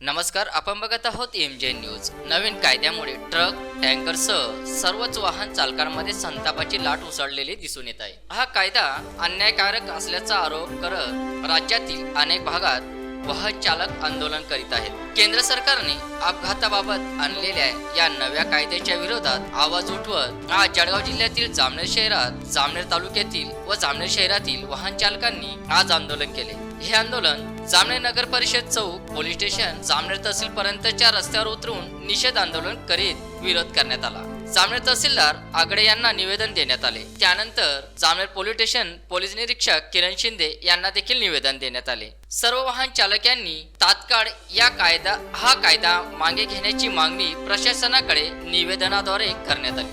नमस्कार आपण बघत आहोत एम जे न्यूज नवीन कायद्यामुळे ट्रक टँकरसह सर्वच वाहन चालकांमध्ये संतापाची लाट उसळलेली दिसून येत आहे. हा कायदा अन्यायकारक असल्याचा आरोप करत राज्यातील अनेक भागात वाहन चालक आंदोलन करीत आहेत. केंद्र सरकारने अपघाताबाबत आणलेल्या या नव्या कायद्याच्या विरोधात आवाज उठवत आज जळगाव जिल्ह्यातील जामनेर शहरात जामनेर तालुक्यातील व जामनेर शहरातील वाहन चालकांनी आज आंदोलन केले. हे आंदोलन जामनेर नगर परिषद चौक पोलीस स्टेशन जामनेर तहसील पर्यंतच्या रस्त्यावर उतरून निषेध आंदोलन करीत विरोध करण्यात आला. जामनेर तहसीलदार आगडे यांना निवेदन देण्यात आले. त्यानंतर जामनेर पोलीस स्टेशन पोलीस निरीक्षक किरण शिंदे यांना देखील निवेदन देण्यात आले. सर्व वाहन चालकांनी तात्काळ या कायदा हा कायदा मागे घेण्याची मागणी प्रशासनाकडे निवेदनाद्वारे करण्यात आली.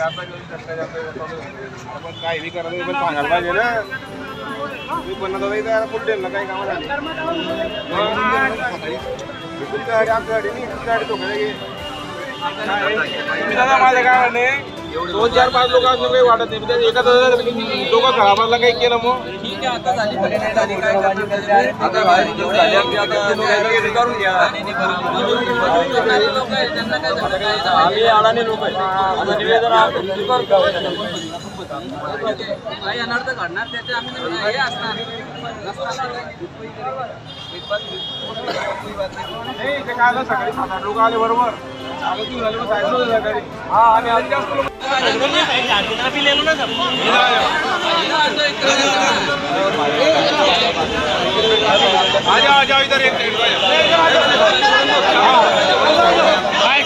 आपण काय पण सांगायला पाहिजे ना मी पण आता ना काही कामं झाली गाडी गाडी नाही गाडी तो दादा माझ्या काय म्हणणे दोन चार पाच लोक असं काही वाटत नाही. एका दोघं खराबाला काही केलं मग. आता झाली नाही झाली काय आता बाहेर आले आपले आता तुम्ही करून घ्या आम्ही अडाणी लोक आहे आता निवेदन. काही अनर्थ घडणार त्याचे आम्ही हे असणार नाही ते काय आलं सकाळी सात आठ लोक आले बरोबर हा आम्ही आधी जास्त लोक आ जाओ आ जाओ इधर एक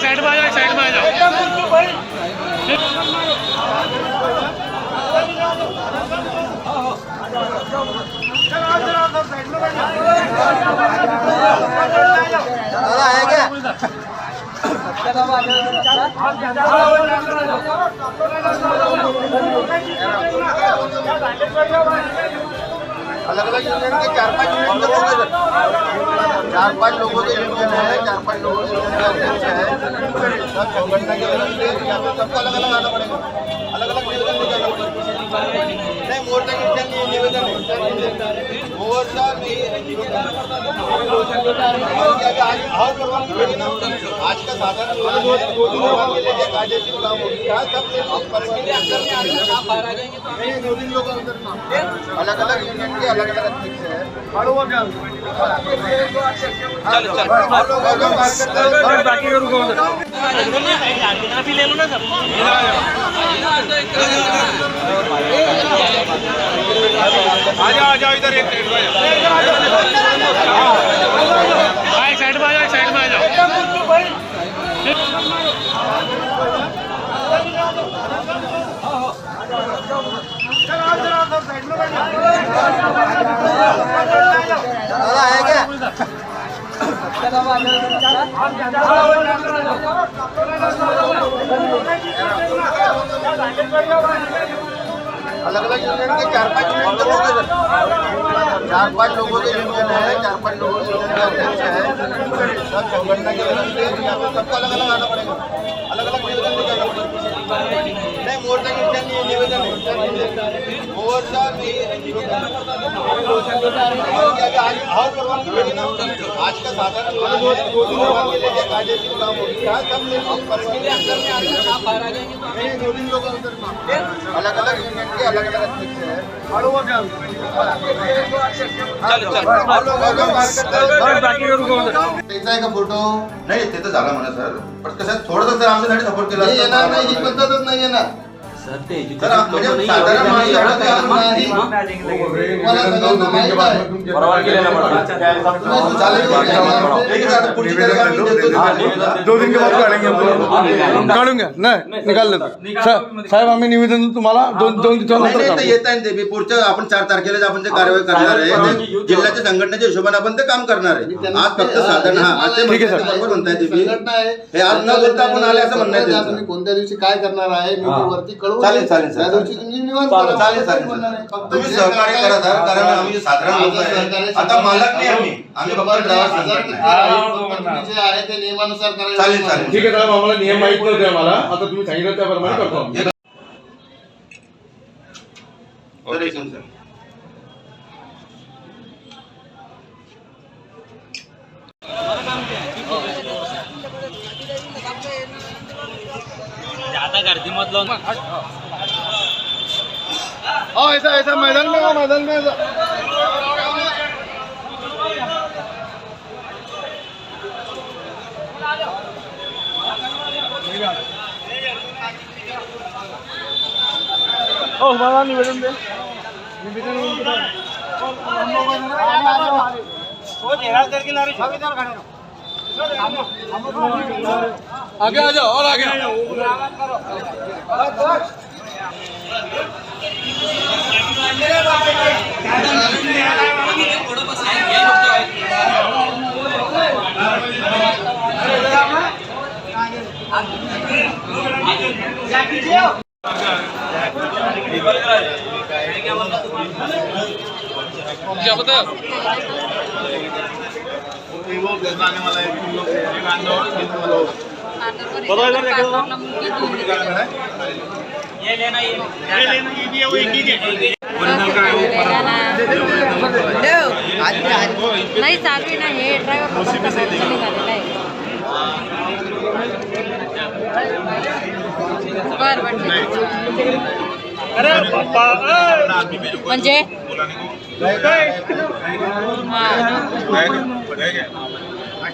साइड में आ जाओ साइड में आ जाओ अलग अलग यूनियन के चार पांच यूनियन के लोग हैं चार पांच लोगों के यूनियन है चार पांच लोगों के यूनियन का अध्यक्ष है। सब संगठन के अलग से यहाँ सबको अलग अलग आना पड़ेगा। अलग अलग निवेदन निकालना पड़ेगा। आज का साधारण के कायदेशीर काम परिस्थिति दो तीन लोग अंदर अलग अलग यूनियन के अलग अलग अध्यक्ष है चलो चलो बाकी आ जाओ आ जाओ इधर एक साइड अलग अलग यूनियन के चार पांच यूनियन के लोग हैं चार पांच लोगों के यूनियन है चार पांच लोगों के यूनियन का अध्यक्ष है सब संगठन के तरफ से सबको अलग अलग आना पड़ेगा। अलग अलग निवेदन निकालना पड़ेगा। मोर्चा निवेदन मोर्चा आज हर प्रकार का साधारण कायदेशीर काम अलग अलग यूनियन के अलग अलग अध्यक्ष है त्याचा आहे का फोटो नाही ते तर झाला म्हणा सर. पण कसं थोडंसं सर आमच्यासाठी सपोर्ट केला नाही येणार नाही ही पद्धतच नाही येणार. सर ते म्हणजे. दो दिन के बाद काढेंगे. काढून घ्या नाही निकाल देतो. साहेब आम्ही निवेदन तुम्हाला दोन दोन ते दिवसानंतर येत आहे ते. मी पुढच्या आपण चार तारखेला आपण जे कारवाई करणार आहे ते जिल्ह्याच्या संघटनेच्या हिशोबाने आपण ते काम करणार आहे. आज फक्त साधारण हा आज ते ठीक आहे. ते बरोबर म्हणताय तुम्ही. संघटना आहे. हे आज न बोलता आपण आले असं म्हणणं आहे तुम्ही त्यांचं. कोणत्या दिवशी काय करणार आहे मी ते वरती कळवून चालेल, चालेल, त्या दिवशी तुम्ही निवांत चालेल करा. चालेल चालेल म्हणणार आहे? फक्त तुम्ही जे सहकार्य करा सर कारण आम्ही साधारण लोक आहे आता मालक नाही आम्ही आम्ही फक्त ड्रायव्हर संघटना आहे. तुम्ही जे आहे ते नियमानुसार करायला चालेल, चालेल. ठीक आहे साहेब आम्हाला नियम माहित नव्हते आम्हाला आता तुम्ही सांगितलं त्याप्रमाणे करतो आम्ही. तर एक मिनिट, सर. हाँ ऐसा ऐसा मैदान में आओ, मैदान में ऐसा। ओ हमारा निवेदन दे आगे आ जाओ और आगे नाही चालू आहे ना हे ड्रायव्हर निघालेला आहे. म्हणजे? हा हा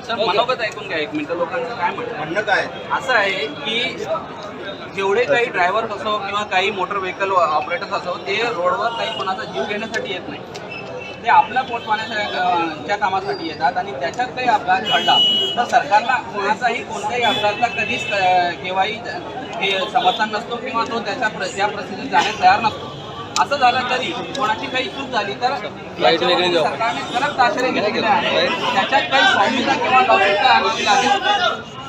सर मनोगत ऐकून घ्या एक मिनिट. लोकांचं काय म्हणणं? म्हणणं काय? असं आहे की जेवढे काही ड्रायव्हर असो किंवा काही मोटर व्हेकल ऑपरेटर्स असो ते रोडवर काही कोणाचा जीव घेण्यासाठी येत नाही. ते आपल्या पोट पाण्याच्या च्या कामासाठी येतात आणि त्याच्यात काही अपघात घडला तर सरकारला कोणाचाही कोणत्याही अपघाताला कधीच केव्हाही हे समर्थन नसतो किंवा तो त्याच्या प्र- त्या परिस्थितीत जाण्यास तयार नसतो. असं झालं तरी कोणाची काही चूक झाली तर सरकारने कडक ताशेरे घेतलेले आहे. त्याच्यात काही स्वामीचा किंवा लौकिकता आणावी लागेल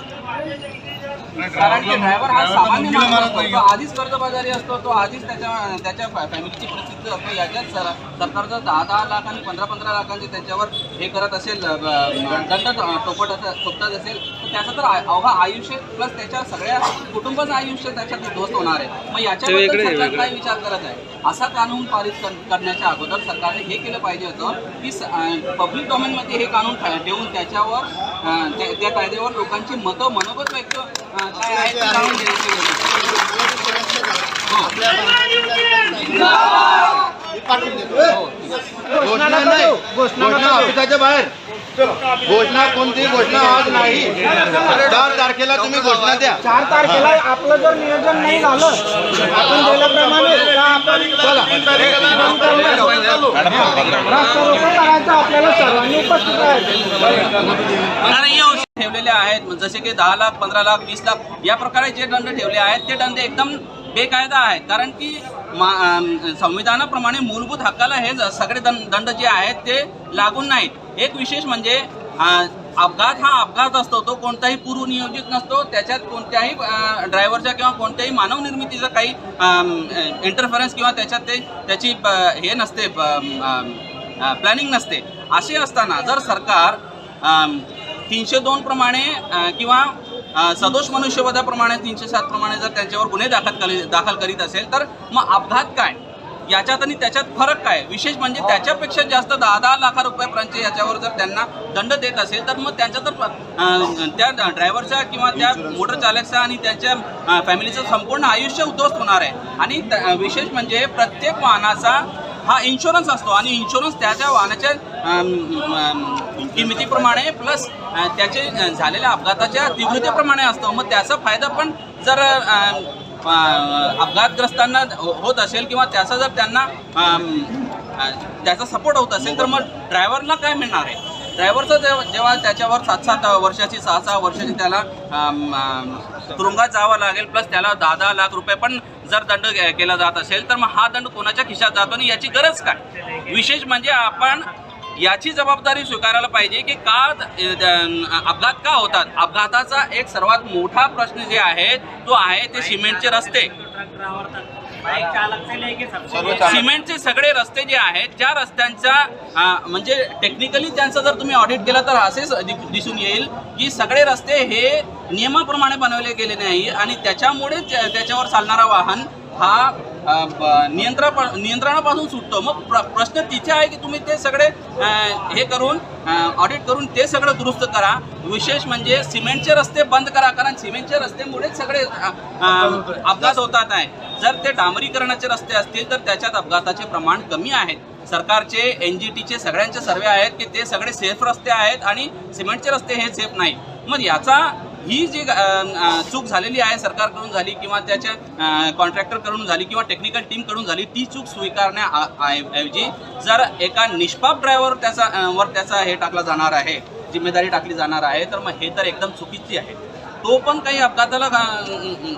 कारण की ड्रायव्हर हा सामान्य माणूस असतो तो आधीच कर्जबाजारी असतो तो आधीच त्याच्या त्याच्या फॅमिलीची परिस्थिती असते याच्यात सर सरकारचं दहा दहा लाख आणि पंधरा पंधरा लाखांचे त्याच्यावर हे करत असेल दंड टोपट असेल टोपटत असेल तर त्याचं तर अवघा आयुष्य प्लस त्याच्या सगळ्या कुटुंबाचं आयुष्य त्याच्यात उद्ध्वस्त होणार आहे. मग याच्याबद्दल सरकार काय विचार करत आहे? असा कानून पारित कर- करण्याच्या अगोदर सरकारने हे केलं पाहिजे होतं की पब्लिक डोमेनमध्ये हे कानून ठेवून त्याच्यावर त्या कायद्यावर लोकांची मतं मनोगत व्यक्त काय आहे ते जाणून घ्यायची घोषणा नाही घोषणा ऑफिसाच्या बाहेर घोषणा कोणती घोषणा आज नाही चार तारखेला तुम्ही घोषणा द्या चार तारखेला आपलं जर नियोजन नाही झालं आपण गेल्याप्रमाणे आपण रास्ता रोको करायचं आपल्याला सर्वांनी उपस्थित राहायचं ठेवलेले आहेत. जसे की दहा लाख पंधरा लाख वीस लाख या प्रकारे जे दंड ठेवले आहेत ते दंड एकदम बेकायदा आहेत. कारण की मा- संविधानाप्रमाणे मूलभूत हक्काला हे सगळे दं- दंड जे आहेत ते लागून नाहीत. एक विशेष म्हणजे अपघात हा अपघात असतो. तो कोणताही पूर्वनियोजित नसतो. त्याच्यात कोणत्याही ड्रायव्हरच्या किंवा कोणत्याही मानवनिर्मितीचा काही इंटरफरन्स किंवा त्याच्यात ते त्याची हे नसते प्लॅनिंग नसते. असे असताना जर सरकार तीनशे दोन प्रमाणे किंवा सदोष मनुष्यवधाप्रमाणे तीनशे सात प्रमाणे जर त्यांच्यावर गुन्हे दाखल करी दाखल करीत असेल तर मग अपघात काय? याच्यात आणि त्याच्यात फरक काय? विशेष म्हणजे त्याच्यापेक्षा जास्त दहा दहा लाख रुपयापर्यंत याच्यावर जर त्यांना दंड देत असेल तर मग त्यांचा तर त्या ड्रायव्हरचा किंवा त्या मोटर चालकचा आणि त्यांच्या फॅमिलीचं संपूर्ण आयुष्य उद्ध्वस्त होणार आहे. आणि विशेष म्हणजे प्रत्येक वाहनाचा हा इन्शुरन्स असतो आणि इन्शुरन्स त्या त्या वाहनाच्या किमतीप्रमाणे प्लस त्याचे झालेल्या अपघाताच्या तीव्रतेप्रमाणे असतो. मग त्याचा फायदा पण जर अपघातग्रस्तांना होत असेल किंवा त्याचा जर त्यांना त्याचा सपोर्ट होत असेल तर मग ड्रायव्हरला काय मिळणार आहे? ड्रायव्हरचं जेव्हा जेव्हा त्याच्यावर सात सात वर्षाची सहा सहा वर्षाची त्याला तुरुंगात जावं लागेल प्लस त्याला दहा दहा लाख रुपये पण जर दंड केला जात असेल तर मग हा दंड कोणाच्या खिशात जातो आणि याची गरज काय? विशेष म्हणजे आपण याची जबाबदारी स्वीकारायला पाहिजे की का अपघात का होतात? अपघाताचा एक सर्वात मोठा प्रश्न जे आहे तो आहे ते सिमेंटचे रस्ते. सिमेंटचे सगळे रस्ते जे आहेत ज्या रस्त्यांचा म्हणजे टेक्निकली त्यांचं जर तुम्ही ऑडिट केलं तर असेच दिसून येईल की सगळे रस्ते हे नियमाप्रमाणे बनवले गेले नाही आणि त्याच्यामुळे त्या- त्याच्यावर चालणारा वाहन हा नियंत्रा नियंत्रणापासून सुटतो. मग प्र प्रश्न तिथे आहे की तुम्ही ते सगळे हे करून ऑडिट करून ते सगळं दुरुस्त करा. विशेष म्हणजे सिमेंटचे रस्ते बंद करा कारण सिमेंटच्या रस्त्यामुळेच सगळे अपघात होतात आहे. जर ते डांबरीकरणाचे रस्ते असतील तर त्याच्यात अपघाताचे प्रमाण कमी आहेत. सरकारचे एन जी टीचे सगळ्यांचे सर्वे आहेत की ते सगळे सेफ रस्ते आहेत आणि सिमेंटचे रस्ते हे सेफ नाही मग याचा ही जी चूक झालेली आहे सरकारकडून झाली किंवा त्याच्या कॉन्ट्रॅक्टरकडून झाली किंवा टेक्निकल टीमकडून झाली ती चूक स्वीकारण्याऐवजी जर एका निष्पाप ड्रायव्हर त्याचा वर त्याचा हे टाकला जाणार आहे जिम्मेदारी टाकली जाणार आहे तर मग हे तर एकदम चुकीची आहे. तो पण काही अपघाताला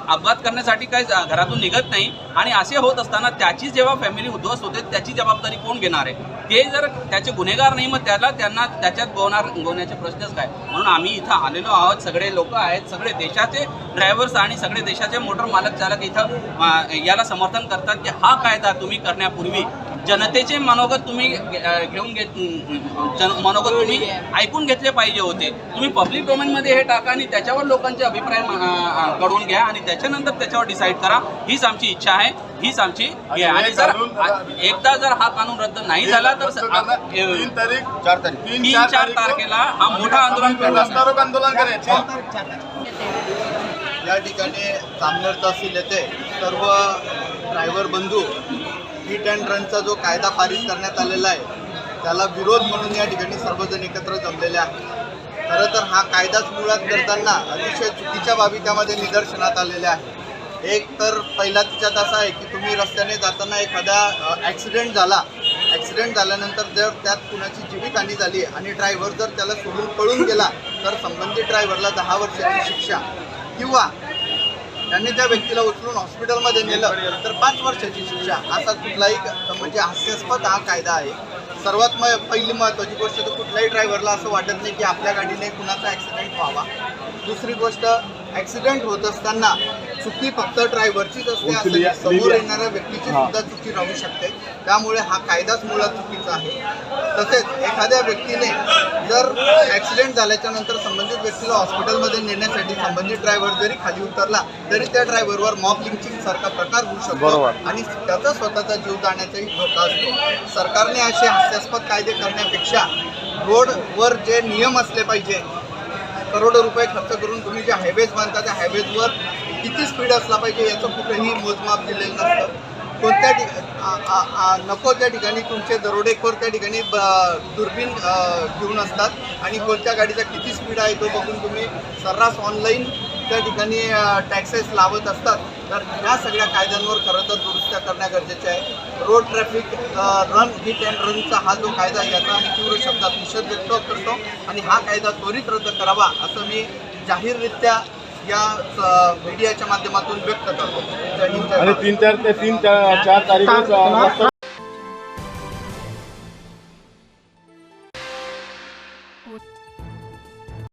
अपघात करण्यासाठी काही जा- घरातून निघत नाही. आणि असे होत असताना त्याची जेव्हा फॅमिली उद्ध्वस्त होते त्याची जबाबदारी कोण घेणार आहे? ते जर त्याचे गुन्हेगार नाही मग त्याला त्यांना त्याच्यात गोवणार गोवण्याचे प्रश्नच काय? म्हणून आम्ही इथं आलेलो आहोत. सगळे लोक आहेत सगळे देशाचे ड्रायव्हर्स आणि सगळे देशाचे मोटर मालक चालक इथं याला समर्थन करतात की हा कायदा तुम्ही करण्यापूर्वी जनतेचे मनोगत तुम्ही घेऊन घेत जन मनोगत तुम्ही ऐकून घेतले पाहिजे होते. तुम्ही पब्लिक डोमेनमध्ये हे टाका आणि त्याच्यावर लोकांचे अभिप्राय कळवून घ्या आणि त्याच्यानंतर त्याच्यावर डिसाईड करा. हीच आमची इच्छा आहे हीच आमची हे आहे. आणि जर एकदा जर हा कानून रद्द नाही झाला तर तीन तारीख चार तारीख. तीन चार तारखेला हा मोठा आंदोलन आंदोलन करायचे. या ठिकाणी जामनेर तहसील येथे सर्व ड्रायव्हर बंधू हिट अँड रनचा जो कायदा पारित करण्यात आलेला आहे त्याला विरोध म्हणून या ठिकाणी सर्वजण एकत्र जमलेले आहेत. खरं तर हा कायदाच मुळात करताना अतिशय चुकीच्या बाबी त्यामध्ये निदर्शनात आलेल्या आहेत. एक तर पहिला तिच्यात असा आहे की तुम्ही रस्त्याने जाताना एखादा ॲक्सिडेंट झाला ॲक्सिडेंट झाल्यानंतर जर त्यात कुणाची जीवितहानी झाली आणि ड्रायव्हर जर त्याला सोडून पळून गेला तर संबंधित ड्रायव्हरला दहा वर्षाची शिक्षा किंवा त्यांनी त्या व्यक्तीला उचलून हॉस्पिटलमध्ये नेलं. तर पाच वर्षाची शिक्षा. असा कुठलाही म्हणजे हास्यास्पद हा कायदा आहे. सर्वात म पहिली महत्त्वाची गोष्ट तर कुठल्याही ड्रायव्हरला असं वाटत नाही की आपल्या गाडीने कुणाचा ॲक्सिडेंट व्हावा. दुसरी गोष्ट ॲक्सिडेंट होत असताना चुकी फक्त ड्रायव्हरचीच असते असं नाही. समोर येणाऱ्या व्यक्तीची सुद्धा चुकी राहू शकते. त्यामुळे हा कायदाच मुळात चुकीचा आहे. तसेच एखाद्या व्यक्तीने जर ॲक्सिडेंट झाल्याच्यानंतर संबंधित व्यक्तीला हॉस्पिटलमध्ये नेण्यासाठी संबंधित ड्रायव्हर जरी खाली उतरला तरी त्या ड्रायव्हरवर मॉब लिंचिंग सारखा प्रकार होऊ शकतो. आणि त्याचा स्वतःचा जीव जाण्याचाही धोका असतो. सरकारने असे हास्यास्पद कायदे करण्यापेक्षा रोडवर जे नियम असले पाहिजे करोडो रुपये खर्च करून तुम्ही जे हायवेज बांधता त्या हायवेजवर किती स्पीड असला पाहिजे याचं कुठेही मोजमाप दिलेलं नसतं. कोणत्या नको त्या ठिकाणी तुमचे दरोडेखोर त्या ठिकाणी ब- दुर्बीण घेऊन असतात. आणि कोणत्या गाडीचा किती स्पीड आहे तो बघून तुम्ही सर्रास ऑनलाईन त्या ठिकाणी टॅक्सेस लावत असतात. तर ह्या सगळ्या कायद्यांवर खरं तर दुरुस्त्या करणं गरजेचे आहे. Road traffic run hit and रनचा हा जो कायदा आहे याचा आम्ही तीव्र शब्दात निषेध व्यक्त करतो. आणि हा कायदा त्वरित रद्द करावा असं मी जाहीररित्या या मीडियाच्या माध्यमातून व्यक्त करतो आणि. तीन चार ते तीन चार चार तारीख